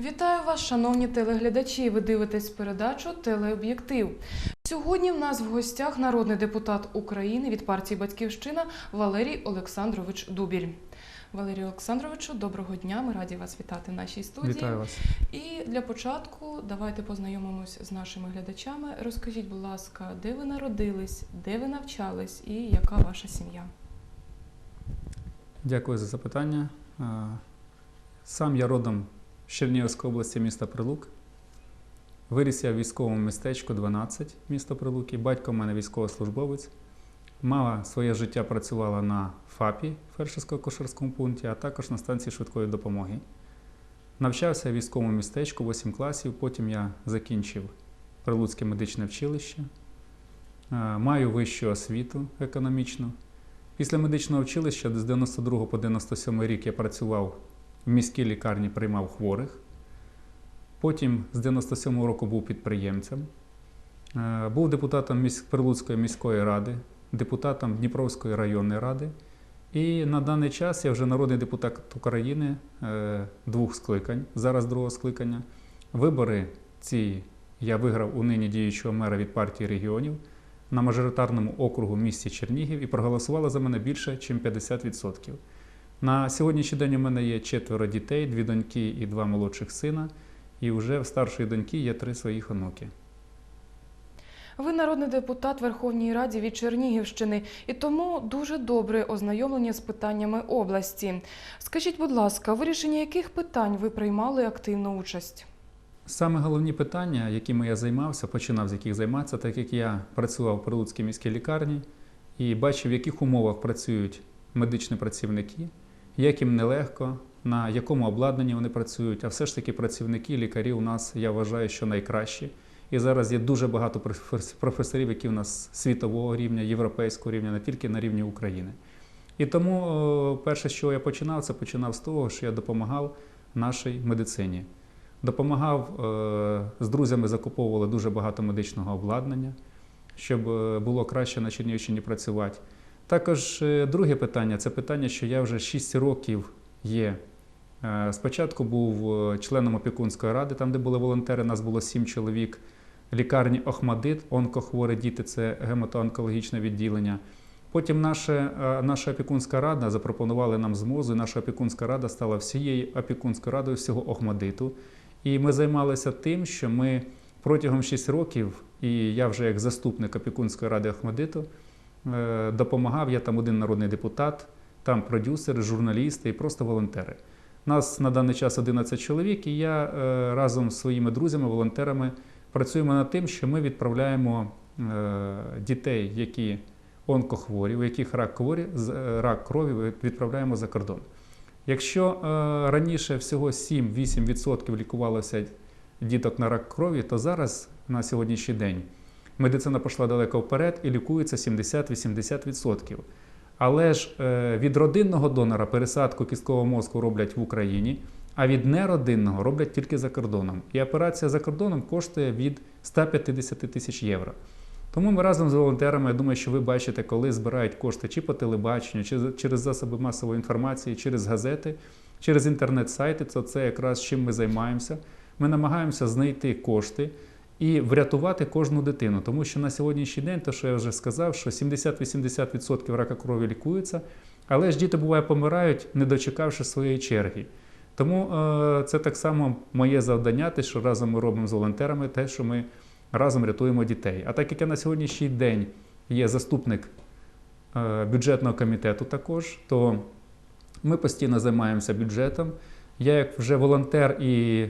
Вітаю вас, шановні телеглядачі. Ви дивитесь передачу Телеоб'єктив. Сьогодні в нас в гостях народний депутат України від партії Батьківщина Валерій Олександрович Дубіль. Валерію Олександровичу, доброго дня. Ми раді вас вітати в нашій студії. Вітаю вас. І для початку давайте познайомимось з нашими глядачами. Розкажіть, будь ласка, де ви народились, де ви навчались і яка ваша сім'я? Дякую за запитання. Сам я родом з Чернігівської області міста Прилук. Виріс я в військовому містечку 12 місто Прилуки. Батько в мене військовослужбовець. Мама своє життя працювала на ФАПі фельдшерсько кошерському пункті, а також на станції швидкої допомоги. Навчався в військовому містечку 8 класів, потім я закінчив Прилуцьке медичне училище. Маю вищу освіту економічну. Після медичного училища з 92 по 97 рік я працював в міській лікарні, приймав хворих. Потім з 97-го року був підприємцем. Е, Був депутатом місь- Прилуцької міської ради, депутатом Дніпровської районної ради. І на даний час я вже народний депутат України е, двох скликань, зараз другого скликання. Вибори ці я виграв у нині діючого мера від партії регіонів на мажоритарному округу місті Чернігів і проголосувало за мене більше, ніж 50%. На сьогоднішній день у мене є четверо дітей, дві доньки і два молодших сина. І вже в старшої доньки є три своїх онуки. Ви народний депутат Верховній Раді від Чернігівщини і тому дуже добре ознайомлені з питаннями області. Скажіть, будь ласка, в вирішенні яких питань ви приймали активну участь? Саме головні питання, якими я займався, починав з яких займатися, так як я працював в Прилуцькій міській лікарні і бачив, в яких умовах працюють медичні працівники, як їм нелегко, на якому обладнанні вони працюють. А все ж таки працівники, лікарі у нас, я вважаю, що найкращі. І зараз є дуже багато професорів, які у нас світового рівня, європейського рівня, не тільки на рівні України. І тому перше, що я починав, це починав з того, що я допомагав нашій медицині. Допомагав е, з друзями, закуповували дуже багато медичного обладнання, щоб е, було краще на Чернігівщині працювати. Також е, друге питання це питання, що я вже 6 років є. Е, Спочатку був е, членом опікунської ради, там, де були волонтери, нас було 7 чоловік. Лікарні Охмадит, онкохворі діти, це гематоонкологічне відділення. Потім наша, наша опікунська рада запропонували нам змозу, і наша опікунська рада стала всією опікунською радою всього Охмадиту. І ми займалися тим, що ми протягом 6 років, і я вже як заступник опікунської ради Охмадиту, допомагав, я там один народний депутат, там продюсери, журналісти і просто волонтери. Нас на даний час 11 чоловік, і я е, разом з своїми друзями, волонтерами працюємо над тим, що ми відправляємо е, дітей, які онкохворі, у яких рак, е, рак крові відправляємо за кордон. Якщо е, раніше всього 7-8% лікувалося діток на рак крові, то зараз на сьогоднішній день медицина пішла далеко вперед і лікується 70-80%. Але ж е, від родинного донора пересадку кісткового мозку роблять в Україні, а від неродинного роблять тільки за кордоном. І операція за кордоном коштує від 150 тисяч євро. Тому ми разом з волонтерами, я думаю, що ви бачите, коли збирають кошти чи по телебаченню, чи через засоби масової інформації, через газети, через інтернет-сайти, то це якраз чим ми займаємося. Ми намагаємося знайти кошти і врятувати кожну дитину. Тому що на сьогоднішній день, то що я вже сказав, що 70-80% рака крові лікується, але ж діти буває помирають, не дочекавши своєї черги. Тому е, це так само моє завдання, те, що разом ми робимо з волонтерами, те, що ми разом рятуємо дітей. А так як я на сьогоднішній день є заступник е, бюджетного комітету також, то ми постійно займаємося бюджетом. Я як вже волонтер і е,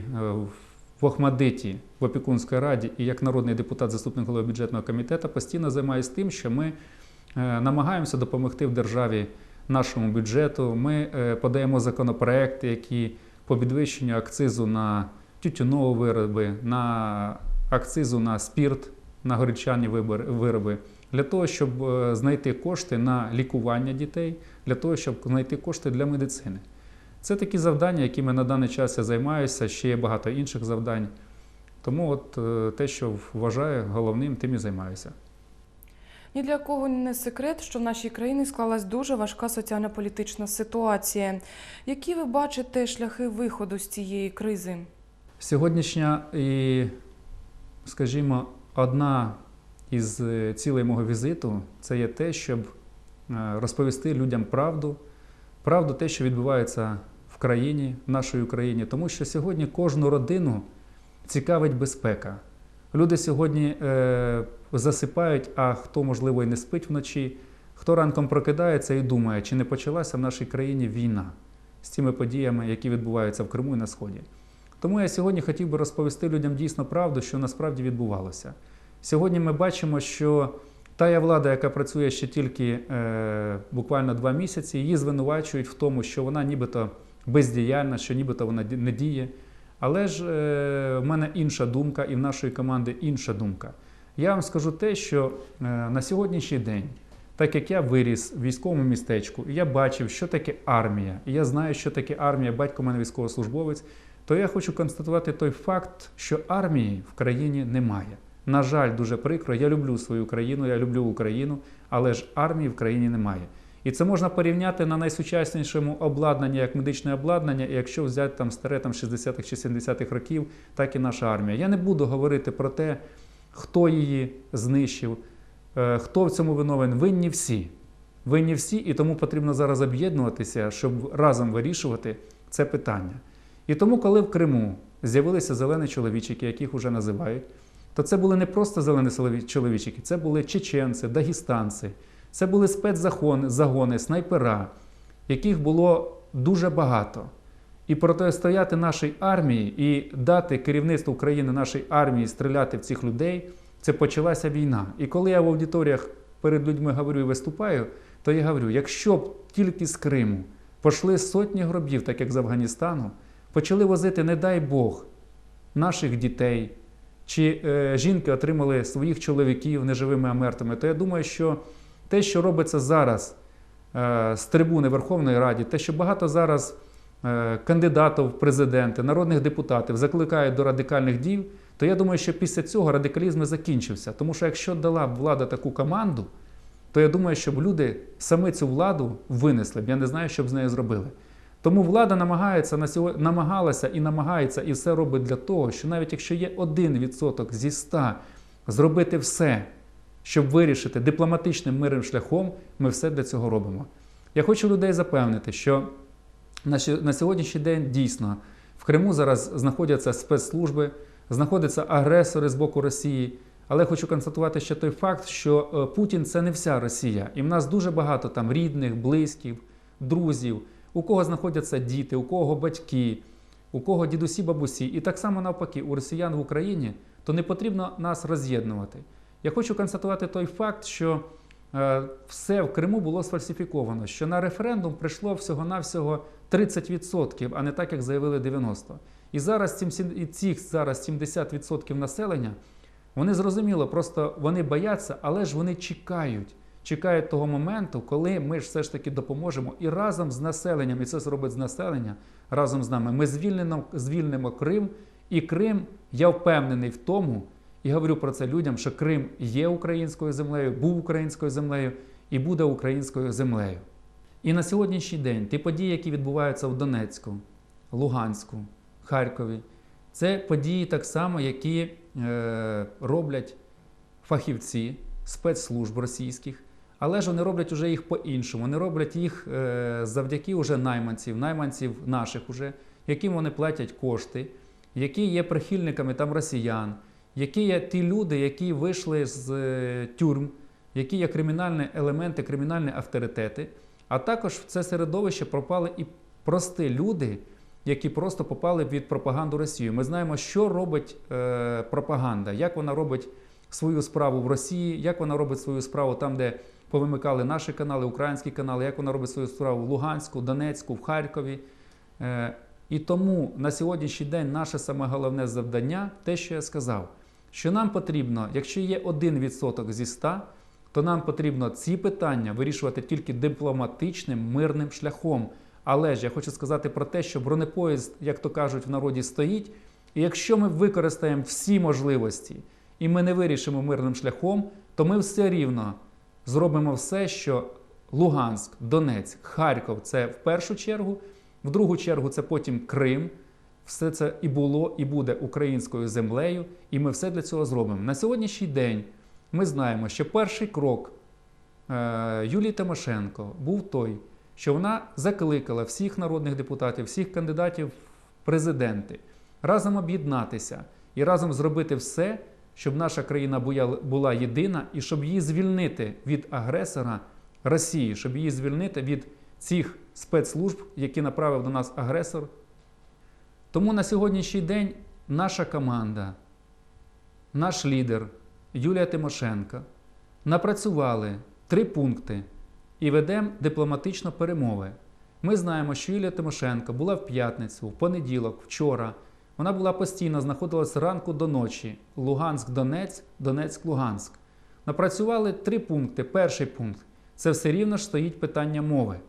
в Охмадиті, в опікунській раді, і як народний депутат, заступник голови бюджетного комітету, постійно займаюся тим, що ми е, намагаємося допомогти в державі нашому бюджету. Ми е, подаємо законопроекти, які по підвищенню акцизу на тютюнові вироби, на акцизу на спірт, на горілчані вибор- вироби, для того, щоб е, знайти кошти на лікування дітей, для того, щоб знайти кошти для медицини. Це такі завдання, якими на даний час я займаюся, ще є багато інших завдань. Тому от е, те, що вважаю головним, тим і займаюся. Ні для кого не секрет, що в нашій країні склалась дуже важка соціально-політична ситуація. Які ви бачите шляхи виходу з цієї кризи? Сьогоднішня і, скажімо, одна із е, цілей мого візиту це є те, щоб е, розповісти людям правду, правду те, що відбувається в країні, в нашій Україні, тому що сьогодні кожну родину цікавить безпека. Люди сьогодні е, засипають, а хто, можливо, і не спить вночі, хто ранком прокидається і думає, чи не почалася в нашій країні війна з тими подіями, які відбуваються в Криму і на Сході. Тому я сьогодні хотів би розповісти людям дійсно правду, що насправді відбувалося. Сьогодні ми бачимо, що тая влада, яка працює ще тільки е, буквально два місяці, її звинувачують в тому, що вона нібито бездіяльна, що нібито вона не діє. Але ж е, в мене інша думка, і в нашої команди інша думка. Я вам скажу те, що е, на сьогоднішній день, так як я виріс в військовому містечку, і я бачив, що таке армія, і я знаю, що таке армія, батько в мене військовослужбовець, то я хочу констатувати той факт, що армії в країні немає. На жаль, дуже прикро. Я люблю свою країну, я люблю Україну, але ж армії в країні немає. І це можна порівняти на найсучаснішому обладнанні, як медичне обладнання, і якщо взяти там старе там 60-х чи 70-х років, так і наша армія. Я не буду говорити про те, хто її знищив, е, хто в цьому виновен. Винні всі. Винні всі, і тому потрібно зараз об'єднуватися, щоб разом вирішувати це питання. І тому, коли в Криму з'явилися зелені чоловічики, яких вже називають, то це були не просто зелені чоловічики, це були чеченці, дагестанці, це були спецзагони, загони, снайпера, яких було дуже багато. І протистояти нашій армії і дати керівництву України нашій армії стріляти в цих людей, це почалася війна. І коли я в аудиторіях перед людьми говорю і виступаю, то я говорю: якщо б тільки з Криму пішли сотні гробів, так як з Афганістану, почали возити, не дай Бог, наших дітей, чи е, жінки отримали своїх чоловіків неживими, а мертвими, то я думаю, що те, що робиться зараз е, з трибуни Верховної Ради, те, що багато зараз е, кандидатів в президенти, народних депутатів закликають до радикальних дій, то я думаю, що після цього радикалізм і закінчився. Тому що якщо дала б влада таку команду, то я думаю, щоб люди саме цю владу винесли б. Я не знаю, що б з нею зробили. Тому влада намагається на сьогодні, намагалася і намагається, і все робить для того, що навіть якщо є один відсоток зі ста зробити все, щоб вирішити дипломатичним мирним шляхом, ми все для цього робимо. Я хочу людей запевнити, що на сьогоднішній день дійсно в Криму зараз знаходяться спецслужби, знаходяться агресори з боку Росії. Але хочу констатувати ще той факт, що е, Путін це не вся Росія, і в нас дуже багато там рідних, близьких, друзів, у кого знаходяться діти, у кого батьки, у кого дідусі, бабусі. І так само навпаки, у росіян в Україні, то не потрібно нас роз'єднувати. Я хочу констатувати той факт, що е, все в Криму було сфальсифіковано, що на референдум прийшло всього-навсього 30%, а не так, як заявили 90%. І зараз і цих зараз 70% населення, вони зрозуміло, просто вони бояться, але ж вони чекають. Чекають того моменту, коли ми ж все ж таки допоможемо і разом з населенням, і це зробить з населення разом з нами. Ми звільнимо, звільнимо Крим, і Крим, я впевнений в тому, і говорю про це людям, що Крим є українською землею, був українською землею і буде українською землею. І на сьогоднішній день ті події, які відбуваються в Донецьку, Луганську, Харкові, це події так само, які е, роблять фахівці спецслужб російських, але ж вони роблять уже їх по-іншому. Вони роблять їх е, завдяки уже найманців, найманців наших, уже, яким вони платять кошти, які є прихильниками там росіян, які є ті люди, які вийшли з е, тюрм, які є кримінальні елементи, кримінальні авторитети. А також в це середовище пропали і прості люди, які просто попали під пропаганду Росії. Ми знаємо, що робить е, пропаганда, як вона робить свою справу в Росії, як вона робить свою справу там, де повимикали наші канали, українські канали, як вона робить свою справу в Луганську, Донецьку, в Харкові. Е, і тому на сьогоднішній день наше саме головне завдання те, що я сказав, що нам потрібно, якщо є один відсоток зі 100, то нам потрібно ці питання вирішувати тільки дипломатичним мирним шляхом. Але ж я хочу сказати про те, що бронепоїзд, як то кажуть, в народі стоїть. І якщо ми використаємо всі можливості і ми не вирішимо мирним шляхом, то ми все рівно зробимо все, що Луганськ, Донецьк, Харків це в першу чергу, в другу чергу це потім Крим, все це і було, і буде українською землею, і ми все для цього зробимо. На сьогоднішній день ми знаємо, що перший крок е, Юлії Тимошенко був той, що вона закликала всіх народних депутатів, всіх кандидатів в президенти разом об'єднатися і разом зробити все, щоб наша країна була єдина і щоб її звільнити від агресора Росії, щоб її звільнити від цих спецслужб, які направив до нас агресор. Тому на сьогоднішній день наша команда, наш лідер Юлія Тимошенко напрацювали три пункти і ведемо дипломатично перемови. Ми знаємо, що Юлія Тимошенко була в п'ятницю, в понеділок, вчора. Вона була постійно, знаходилась ранку до ночі. Луганськ-Донець, Донецьк-Луганськ. Напрацювали три пункти. Перший пункт це все рівно ж стоїть питання мови.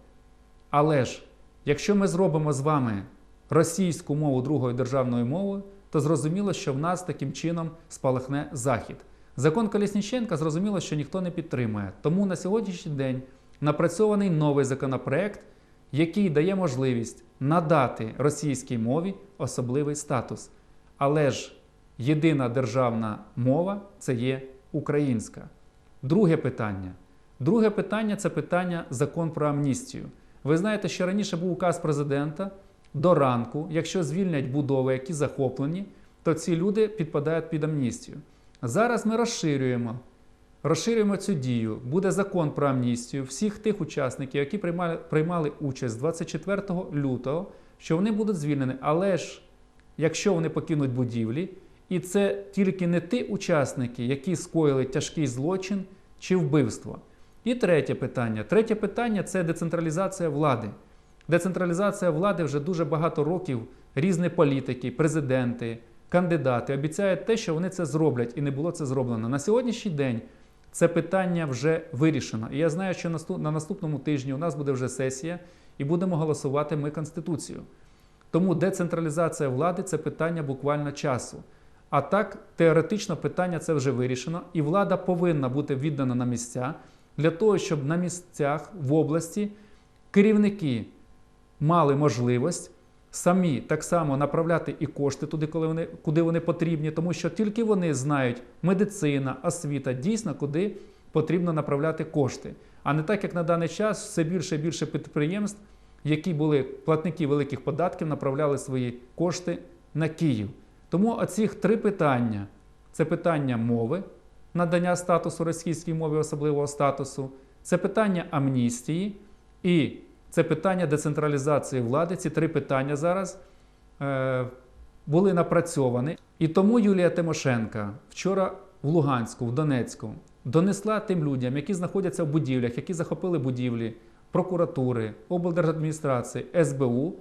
Але ж, якщо ми зробимо з вами російську мову другою державною мовою, то зрозуміло, що в нас таким чином спалахне захід. Закон Колісніченка зрозуміло, що ніхто не підтримує. Тому на сьогоднішній день напрацьований новий законопроект, який дає можливість надати російській мові особливий статус. Але ж єдина державна мова це є українська. Друге питання. Друге питання це питання закон про амністію. Ви знаєте, що раніше був указ президента до ранку, якщо звільнять будови, які захоплені, то ці люди підпадають під амністію. Зараз ми розширюємо, розширюємо цю дію. Буде закон про амністію всіх тих учасників, які приймали, приймали участь 24 лютого, що вони будуть звільнені. Але ж якщо вони покинуть будівлі, і це тільки не ті учасники, які скоїли тяжкий злочин чи вбивство. І третє питання. Третє питання це децентралізація влади. Децентралізація влади вже дуже багато років різні політики, президенти, кандидати обіцяють те, що вони це зроблять, і не було це зроблено. На сьогоднішній день це питання вже вирішено. І я знаю, що на наступному тижні у нас буде вже сесія, і будемо голосувати ми Конституцію. Тому децентралізація влади це питання буквально часу. А так, теоретично питання це вже вирішено, і влада повинна бути віддана на місця для того, щоб на місцях в області керівники мали можливість самі так само направляти і кошти туди, коли вони, куди вони потрібні, тому що тільки вони знають медицина, освіта, дійсно, куди потрібно направляти кошти. А не так, як на даний час все більше і більше підприємств, які були платники великих податків, направляли свої кошти на Київ. Тому оці три питання: це питання мови, надання статусу російській мові особливого статусу, це питання амністії і це питання децентралізації влади. Ці три питання зараз е, були напрацьовані. І тому Юлія Тимошенка вчора в Луганську, в Донецьку донесла тим людям, які знаходяться в будівлях, які захопили будівлі прокуратури, облдержадміністрації, СБУ,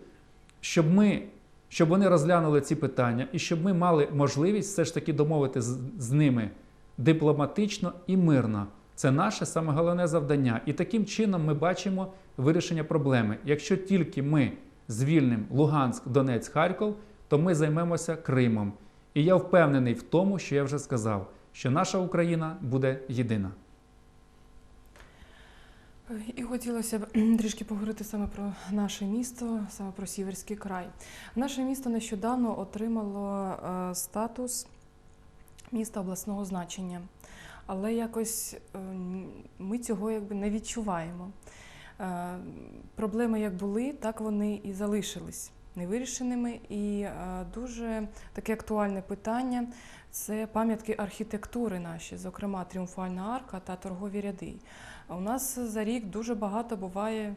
щоб ми. Щоб вони розглянули ці питання і щоб ми мали можливість все ж таки домовити з, з ними дипломатично і мирно. Це наше саме головне завдання. І таким чином ми бачимо вирішення проблеми. Якщо тільки ми звільнимо Луганськ, Донець, Харків, то ми займемося Кримом. І я впевнений в тому, що я вже сказав, що наша Україна буде єдина. І хотілося б трішки поговорити саме про наше місто, саме про Сіверський край. Наше місто нещодавно отримало е, статус міста обласного значення, але якось е, ми цього якби не відчуваємо. Е, Проблеми як були, так вони і залишились невирішеними. І е, дуже таке актуальне питання це пам'ятки архітектури наші, зокрема Тріумфальна арка та торгові ряди. У нас за рік дуже багато буває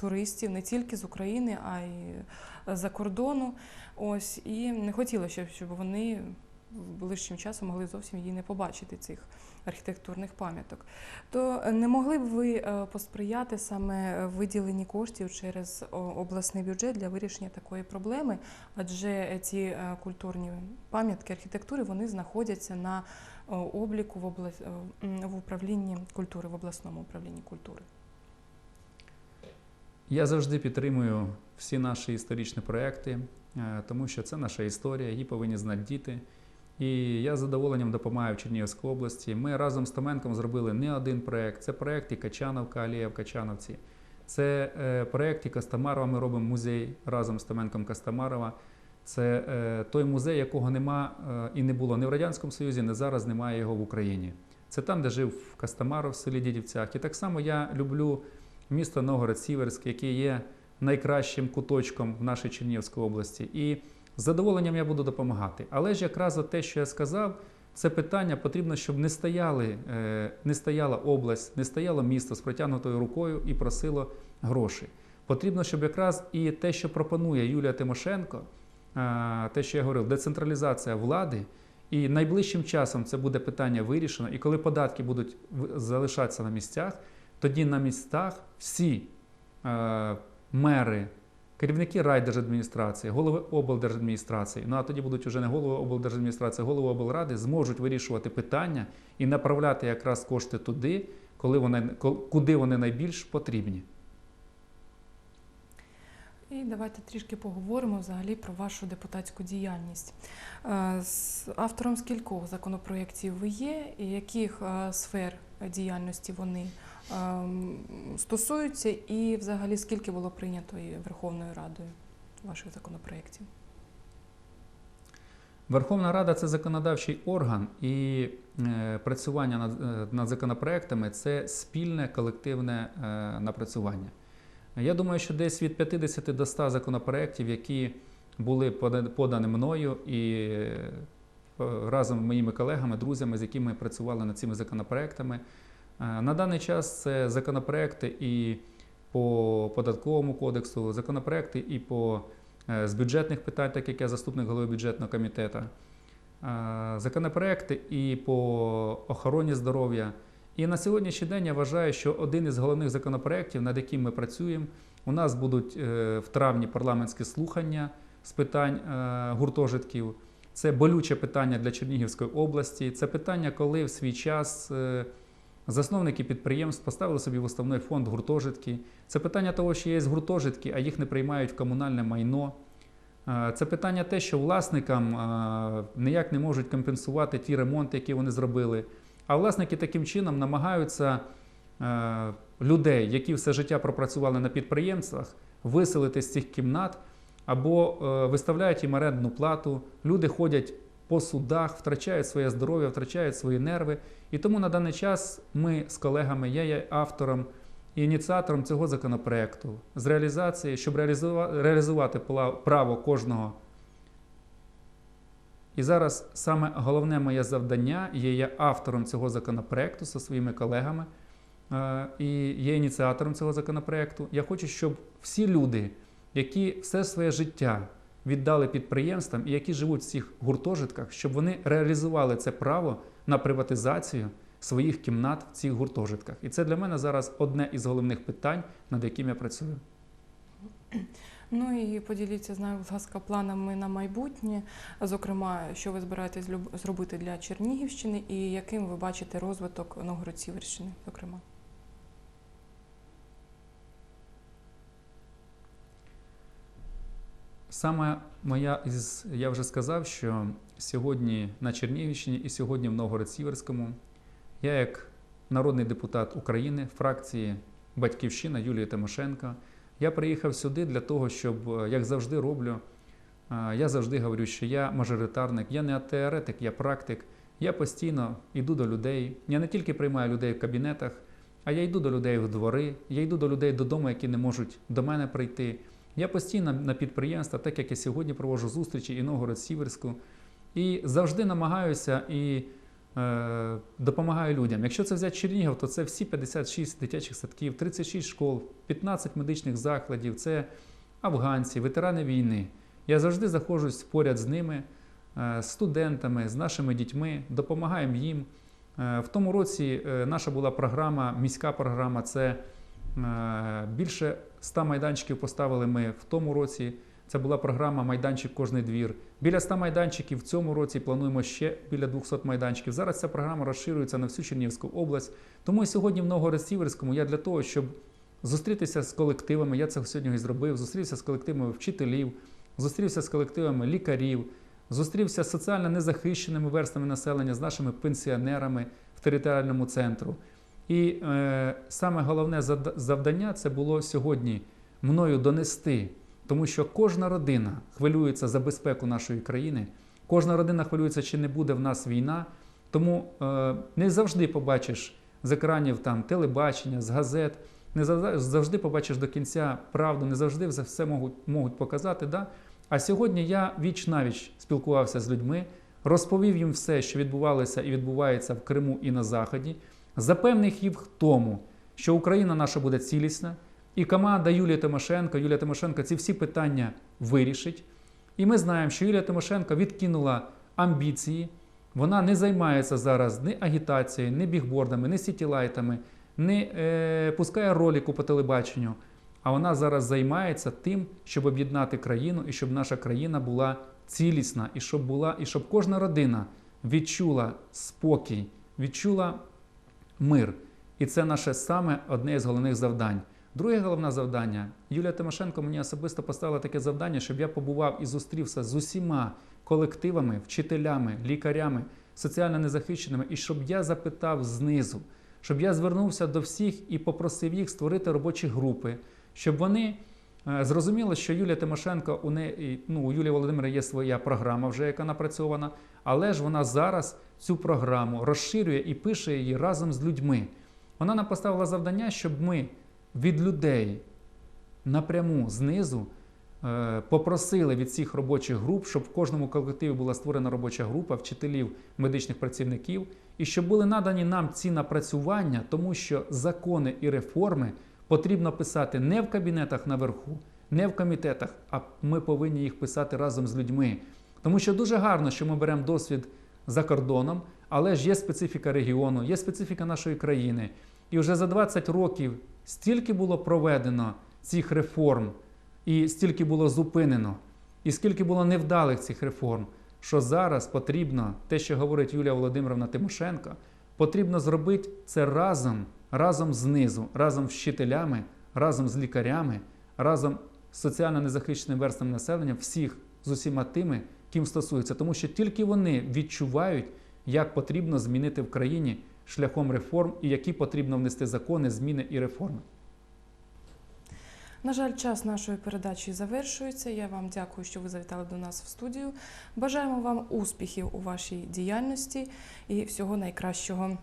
туристів не тільки з України, а й за кордону. Ось і не хотілося, щоб вони ближчим часом могли зовсім її не побачити цих архітектурних пам'яток. То е, не могли б ви е, посприяти саме виділенні коштів через обласний бюджет для вирішення такої проблеми? Адже ці е, культурні пам'ятки архітектури вони знаходяться на обліку в облас... е, в управлінні культури, в обласному управлінні культури. Я завжди підтримую всі наші історичні проекти, е, тому що це наша історія, її повинні знати діти. І я з задоволенням допомагаю Чернігівській області. Ми разом з Томенком зробили не один проект. Це проект і Качановка, Алія в Качановці. Це е, проект і Костомарова. Ми робимо музей разом з Томенком Костомарова. Це е, той музей, якого нема е, і не було ні в Радянському Союзі, ні зараз немає його в Україні. Це там, де жив Кастамаров в селі Дідівцях. І так само я люблю місто Новгород-Сіверськ, яке є найкращим куточком в нашій Чернігівській області. І з задоволенням я буду допомагати. Але ж якраз от те, що я сказав, це питання потрібно, щоб не стояли, е, не стояла область, не стояло місто з протягнутою рукою і просило гроші. Потрібно, щоб якраз і те, що пропонує Юлія Тимошенко, е, те, що я говорив, децентралізація влади, і найближчим часом це буде питання вирішено. І коли податки будуть залишатися на місцях, тоді на містах всі е, мери, керівники райдержадміністрації, голови облдержадміністрації, ну а тоді будуть вже не голови облдержадміністрації, а голови облради, зможуть вирішувати питання і направляти якраз кошти туди, коли вони, куди вони найбільш потрібні. І давайте трішки поговоримо взагалі про вашу депутатську діяльність. Е, З автором скількох законопроєктів ви є, і яких е, сфер діяльності вони стосуються, і взагалі скільки було прийнято Верховною Радою ваших законопроєктів? Верховна Рада це законодавчий орган, і е, працювання над, е, законопроектами це спільне колективне е, напрацювання. Я думаю, що десь від 50 до 100 законопроєктів, які були подані мною і разом з моїми колегами, друзями, з якими ми працювали над цими законопроектами. На даний час це законопроекти і по податковому кодексу, законопроекти і по е, з бюджетних питань, так як я заступник голови бюджетного комітету, законопроекти і по охороні здоров'я. І на сьогоднішній день я вважаю, що один із головних законопроєктів, над яким ми працюємо, у нас будуть е, в травні парламентські слухання з питань е, гуртожитків. Це болюче питання для Чернігівської області. Це питання, коли в свій час засновники підприємств поставили собі в уставний фонд гуртожитки. Це питання того, що є гуртожитки, а їх не приймають в комунальне майно. Е, Це питання те, що власникам е, ніяк не можуть компенсувати ті ремонти, які вони зробили. А власники таким чином намагаються е, людей, які все життя пропрацювали на підприємствах, виселити з цих кімнат або виставляють їм орендну плату. Люди ходять по судах, втрачають своє здоров'я, втрачають свої нерви. І тому на даний час ми з колегами, я є автором і ініціатором цього законопроекту з реалізації, щоб реалізувати право кожного. І зараз саме головне моє завдання є я автором цього законопроекту зі своїми колегами е, і є ініціатором цього законопроекту. Я хочу, щоб всі люди, які все своє життя віддали підприємствам які живуть в цих гуртожитках, щоб вони реалізували це право на приватизацію своїх кімнат в цих гуртожитках. І це для мене зараз одне із головних питань, над яким я працюю. Ну і поділіться з нами, будь ласка, планами на майбутнє, зокрема, що ви збираєтесь зробити для Чернігівщини і яким ви бачите розвиток Новгород-Сіверщини, зокрема. Саме моя із я вже сказав, що сьогодні на Чернігівщині і сьогодні в Новгород-Сіверському я, як народний депутат України, фракції Батьківщина Юлії Тимошенко, я приїхав сюди для того, щоб, е, як завжди роблю, е, я завжди говорю, що я мажоритарник, я не теоретик, я практик. Я постійно йду до людей. Я не тільки приймаю людей в кабінетах, а я йду до людей в двори, я йду до людей додому, які не можуть до мене прийти. Я постійно на підприємства, так як я сьогодні проводжу зустрічі і Новгород-Сіверську, і завжди намагаюся і е, допомагаю людям. Якщо це взяти Чернігів, то це всі 56 дитячих садків, 36 школ, 15 медичних закладів, це афганці, ветерани війни. Я завжди знаходжусь поряд з ними, е, з студентами, з нашими дітьми, допомагаємо їм. Е, В тому році е, наша була програма, міська програма це більше 100 майданчиків поставили ми в тому році. Це була програма Майданчик кожний двір. Біля 100 майданчиків в цьому році плануємо ще біля 200 майданчиків. Зараз ця програма розширюється на всю Чернігівську область. Тому і сьогодні в Новгород-Сіверському я для того, щоб зустрітися з колективами, я це сьогодні і зробив, зустрівся з колективами вчителів, зустрівся з колективами лікарів, зустрівся з соціально незахищеними верствами населення, з нашими пенсіонерами в територіальному центру. І е, саме головне завдання це було сьогодні мною донести Тому що кожна родина хвилюється за безпеку нашої країни, кожна родина хвилюється, чи не буде в нас війна. Тому е, не завжди побачиш з екранів там телебачення, з газет, не завжди- побачиш до кінця правду, не завжди все можуть, можуть показати. Да? А сьогодні я віч навіч спілкувався з людьми, розповів їм все, що відбувалося і відбувається в Криму і на Заході, запевнив їх в тому, що Україна наша буде цілісна, і команда Юлії Тимошенко, Юлія Тимошенко ці всі питання вирішить. І ми знаємо, що Юлія Тимошенко відкинула амбіції. Вона не займається зараз ні агітацією, ні бігбордами, ні сітілайтами, не е, пускає ролику по телебаченню. А вона зараз займається тим, щоб об'єднати країну і щоб наша країна була цілісна, і щоб була, і щоб кожна родина відчула спокій, відчула мир. І це наше саме одне із головних завдань. Друге головне завдання Юлія Тимошенко мені особисто поставила таке завдання, щоб я побував і зустрівся з усіма колективами, вчителями, лікарями, соціально незахищеними, і щоб я запитав знизу, щоб я звернувся до всіх і попросив їх створити робочі групи, щоб вони е, зрозуміли, що Юлія Тимошенко у неї, ну, у Юлії Володимира є своя програма, вже яка напрацьована, але ж вона зараз цю програму розширює і пише її разом з людьми. Вона нам поставила завдання, щоб ми від людей напряму знизу е, попросили від всіх робочих груп, щоб в кожному колективі була створена робоча група вчителів, медичних працівників, і щоб були надані нам ці напрацювання, тому що закони і реформи потрібно писати не в кабінетах наверху, не в комітетах, а ми повинні їх писати разом з людьми. Тому що дуже гарно, що ми беремо досвід за кордоном, але ж є специфіка регіону, є специфіка нашої країни. І вже за 20 років стільки було проведено цих реформ, і стільки було зупинено, і скільки було невдалих цих реформ, що зараз потрібно, те, що говорить Юлія Володимировна Тимошенко, потрібно зробити це разом, разом знизу, разом з вчителями, разом з лікарями, разом з соціально незахищеним верством населення, всіх з усіма тими, ким стосується, тому що тільки вони відчувають, як потрібно змінити в країні шляхом реформ і які потрібно внести закони, зміни і реформи. На жаль, час нашої передачі завершується. Я вам дякую, що ви завітали до нас в студію. Бажаємо вам успіхів у вашій діяльності і всього найкращого.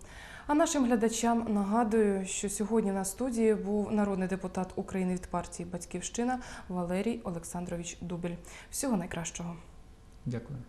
А нашим глядачам нагадую, що сьогодні на студії був народний депутат України від партії Батьківщина Валерій Олександрович Дубель. Всього найкращого. Дякую.